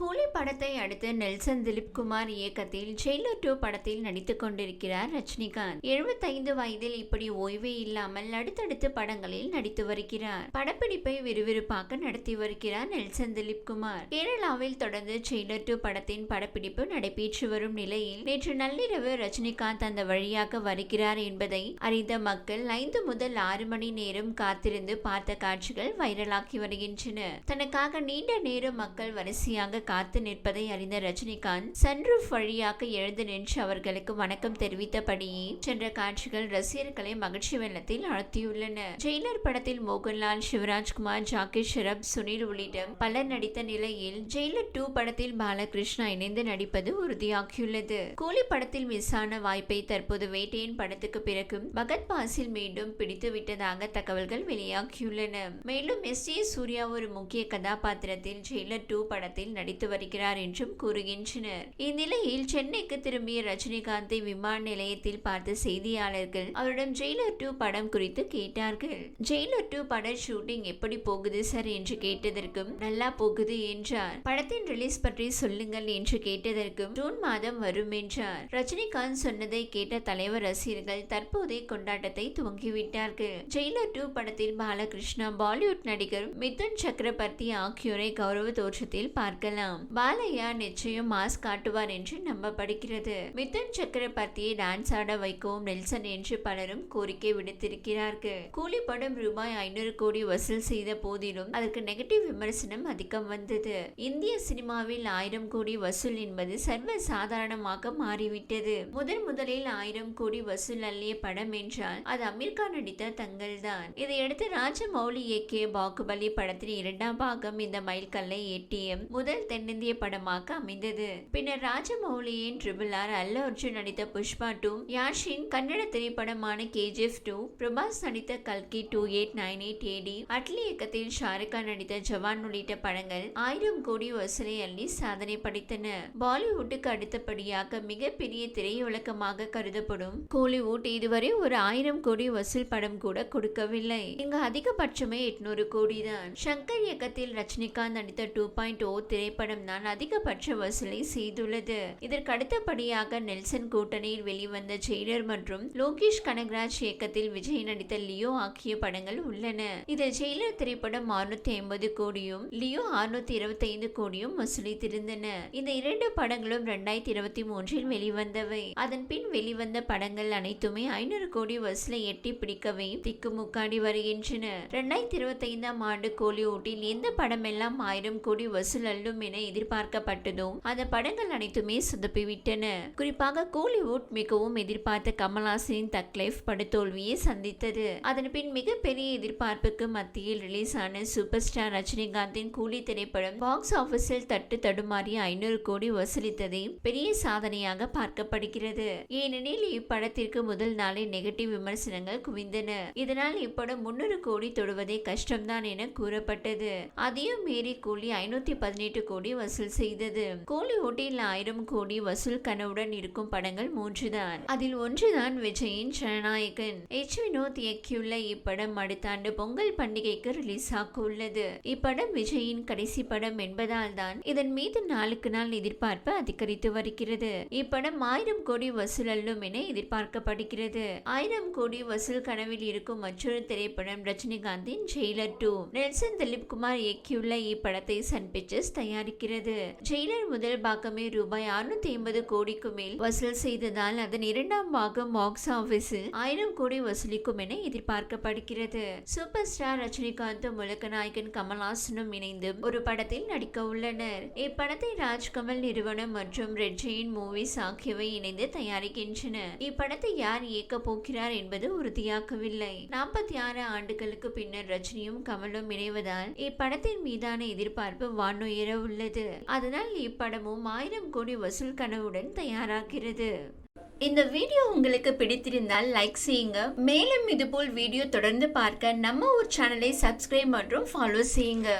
கூலி படத்தை அடுத்து நெல்சன் திலீப் குமார் இயக்கத்தில் ஜெயிலர் டூ படத்தில் நடித்துக் கொண்டிருக்கிறார் ரஜினிகாந்த். எழுபத்தைந்து வயதில் இப்படி ஓய்வே இல்லாமல் அடுத்தடுத்து படங்களில் நடித்து வருகிறார். படப்பிடிப்பை விறுவிறுப்பாக நடத்தி வருகிறார் நெல்சன் திலீப் குமார். கேரளாவில் தொடர்ந்து ஜெயிலர் டூ படத்தின் படப்பிடிப்பு நடைபெற்று வரும் நிலையில் நேற்று நள்ளிரவு ரஜினிகாந்த் அந்த வழியாக வருகிறார் என்பதை அறிந்த மக்கள் ஐந்து முதல் ஆறு மணி நேரம் காத்திருந்து பார்த்த காட்சிகள் வைரலாகி வருகின்றன. தனக்காக நீண்ட நேரம் மக்கள் வரிசையாக காத்து நிற்பதை அறிந்த ரஜினிகாந்த் சன்ரூஃப் வழியாக எழுந்து நின்று அவர்களுக்கு வணக்கம் தெரிவித்தபடியே சென்ற காட்சிகள் ரசிகர்களை மகிழ்ச்சி வெள்ளத்தில் ஆழ்த்தியுள்ளன. ஜெயிலர் படத்தில் மோகன்லால் சிவராஜ்குமார் ஜாக்கி ஷரப் சுனில் உள்ளிட்ட பலர் நடித்த நிலையில் ஜெயிலர் டூ படத்தில் பாலகிருஷ்ணா இணைந்து நடிப்பது உறுதியாகியுள்ளது. கூலி படத்தில் மிஸ் ஆன வாய்ப்பை தற்போது வேட்டையின் படத்துக்கு பிறகு பகத் பாசில் மீண்டும் பிடித்து விட்டதாக தகவல்கள் வெளியாகியுள்ளன. மேலும் எஸ் ஏ சூர்யா ஒரு முக்கிய கதாபாத்திரத்தில் ஜெயிலர் டூ படத்தில் நடித்து வருகிறார் என்றும் கூறுகின்றனர். இந்நிலையில் சென்னைக்கு திரும்பிய ரஜினிகாந்தை விமான நிலையத்தில் பார்த்த செய்தியாளர்கள் அவரிடம் ஜெயிலர் டூ படம் குறித்து கேட்டார்கள். ஜெயிலர் டூ பட ஷூட்டிங் எப்படி போகுது சார்? என்று கேட்டதற்கும் நல்லா போகுது என்றார். படத்தின் ரிலீஸ் பற்றி சொல்லுங்கள் என்று கேட்டதற்கும் ஜூன் மாதம் வரும் என்றார். ரஜினிகாந்த் சொன்னதை கேட்ட தலைவர் ரசிகர்கள் தற்போதைய கொண்டாட்டத்தை துவங்கிவிட்டார்கள். ஜெயிலர் டூ படத்தில் பாலகிருஷ்ணா பாலிவுட் நடிகர் மிதுன் சக்கரவர்த்தி ஆகியோரை கௌரவ தோற்றத்தில் பார்க்கலாம். பாலையா நிச்சயம் மாஸ்க் காட்டுவார் என்று நம்பப்படுகிறது. மிதன் சக்கரவர்த்தியை டான்ஸ் ஆட வைக்கவும் நெல்சன் என்று பலரும் கோரிக்கை விடுத்திருக்கிறார்கள். கூலி படம் ரூபாய் ஐநூறு கோடி வசூல் செய்த போதிலும் அதற்கு நெகட்டிவ் விமர்சனம் அதிகம் வந்தது. இந்திய சினிமாவில் ஆயிரம் கோடி வசூல் என்பது சர்வ சாதாரணமாக மாறிவிட்டது. முதன் முதலில் ஆயிரம் கோடி வசூல் அள்ளிய படம் என்றால் அது அமீர் கான் நடித்த தங்கள் தான் இதையடுத்து ராஜமௌலி இயக்கிய பாகுபலி படத்தின் இரண்டாம் பாகம் இந்த மைல்கல்லை எட்டிய முதல் தென்னிந்திய படமாக அமைந்தது. பின்னர் ராஜமௌலியின் ட்ரிபிள் ஆர் அல்லு அர்ஜுன் நடித்த புஷ்பா டூ யாஷின் கன்னட திரைப்படமான கேஜிஎஃப் டூ பிரபாஸ் நடித்த கல்கி two eight nine eight AD Atlee இயக்கத்தில் ஷாருக் கான் நடித்த ஜவான் உள்ளிட்ட படங்கள் ஆயிரம் கோடி வசூலை அள்ளி சாதனை படைத்தன. பாலிவுட்டுக்கு அடுத்தபடியாக மிகப்பெரிய திரையுலகமாக கருதப்படும் கோலிவுட் இதுவரை ஒரு ஆயிரம் கோடி வசூல் படம் கூட கொடுக்கவில்லை. இங்கு அதிகபட்சமே எட்நூறு கோடி தான். சங்கர் இயக்கத்தில் ரஜினிகாந்த் நடித்த டூ பாயிண்ட் ஓ திரைப்படம் திரைப்படம் தான் அதிகபட்ச வசூலை செய்துள்ளது. இதற்கு அடுத்தபடியாக நெல்சன் கூட்டணியில் வெளிவந்த ஜெயிலர் மற்றும் லோகேஷ் கனகராஜ் இயக்கத்தில் விஜய் நடித்த லியோ ஆகிய படங்கள் உள்ளன. இதில் ஜெயிலர் திரைப்படம் அறுநூத்தி ஐம்பது கோடியும் லியோ அறுநூத்தி இருபத்தி ஐந்து கோடியும் வசூலித்திருந்தன. இந்த இரண்டு படங்களும் இரண்டாயிரத்தி இருபத்தி மூன்றில் வெளிவந்தவை. அதன் பின் வெளிவந்த படங்கள் அனைத்துமே ஐநூறு கோடி வசூலை எட்டி பிடிக்கவே திக்குமுக்காடி வருகின்றன. இரண்டாயிரத்தி இருபத்தி ஐந்தாம் ஆண்டு கோலிவுட்டில் எந்த படமெல்லாம் ஆயிரம் கோடி வசூல் அல்லும் என எதிர்பார்க்கப்பட்டதோ அந்த படங்கள் அனைத்துமே சொதப்பிவிட்டன. குறிப்பாக கோலிவுட் மிகவும் எதிர்பார்த்த கமல்ஹாசனின் தக்லைஃப் லைஃப் சந்தித்தது. அதன் பின் மிகப்பெரிய எதிர்பார்ப்புக்கு மத்தியில் ரிலீஸ் ஆன சூப்பர் ஸ்டார் ரஜினிகாந்தின் கூலி திரைப்படம் பாக்ஸ் ஆபீஸில் தட்டு தடுமாறி ஐநூறு கோடி வசூலித்ததை பெரிய சாதனையாக பார்க்கப்படுகிறது. ஏனெனில் இப்படத்திற்கு முதல் நாளே நெகட்டிவ் விமர்சனங்கள் குவிந்தன. இதனால் இப்படம் முன்னூறு கோடி தொடுவதே கஷ்டம்தான் என கூறப்பட்டது. அதையும் மீறி கூலி ஐநூத்தி பதினெட்டு கோடி வசூல் செய்தது. கோலிவுட்டில் ஆயிரம் கோடி வசூல் கனவுடன் இருக்கும் படங்கள் மூன்றுதான். அதில் ஒன்றுதான் விஜயின் ஜனநாயகன். எச் வினோத் இயக்கியுள்ள இப்படம் அடுத்த ஆண்டு பொங்கல் பண்டிகைக்கு ரிலீஸ் ஆக உள்ளது இப்படம் விஜயின் கடைசி படம் என்பதால் தான் இதன் மீது நாளுக்கு நாள் எதிர்பார்ப்பு அதிகரித்து வருகிறது. இப்படம் ஆயிரம் கோடி வசூல் அள்ளும் என எதிர்பார்க்கப்படுகிறது. ஆயிரம் கோடி வசூல் கனவில் இருக்கும் மற்றொரு திரைப்படம் ரஜினிகாந்தின் Jailer two Nelson Dilip Kumar இயக்கியுள்ள இப்படத்தை சன் பிக்சர்ஸ் இருக்கிறது. ஜெயிலர் முதல் பாகமே ரூபாய் அறுநூத்தி ஐம்பது கோடிக்கு மேல் வசூல் செய்ததால் அதன் இரண்டாம் பாகம் பாக்ஸ் ஆபீஸில் ஆயிரம் கோடி வசூலிக்கும் என எதிர்பார்க்கப்படுகிறது. சூப்பர் ஸ்டார் ரஜினிகாந்தும் உலக நாயகன் கமல்ஹாசனும் இணைந்து ஒரு படத்தில் நடிக்க உள்ளனர். இப்படத்தை ராஜ்கமல் நிறுவனம் மற்றும் ரெட் ஜெயின் மூவிஸ் ஆகியவை இணைந்து தயாரிக்கின்றன. இப்படத்தை யார் இயக்க போகிறார் என்பது உறுதியாகவில்லை. நாற்பத்தி ஆறு ஆண்டுகளுக்கு பின்னர் ரஜினியும் கமலும் இணைவதால் இப்படத்தின் மீதான எதிர்பார்ப்பு வானுயர உள்ளது உள்ளது. அதனால் இப்படமும் ஆயிரம் கோடி வசூல் கனவுடன் தயாராகிறது. இந்த வீடியோ உங்களுக்கு பிடித்திருந்தால் லைக் செய்யுங்க. மேலும் இதுபோல் வீடியோ தொடர்ந்து பார்க்க நம்ம ஒரு சேனலை சப்ஸ்கிரைப் மற்றும் ஃபாலோ செய்யுங்க.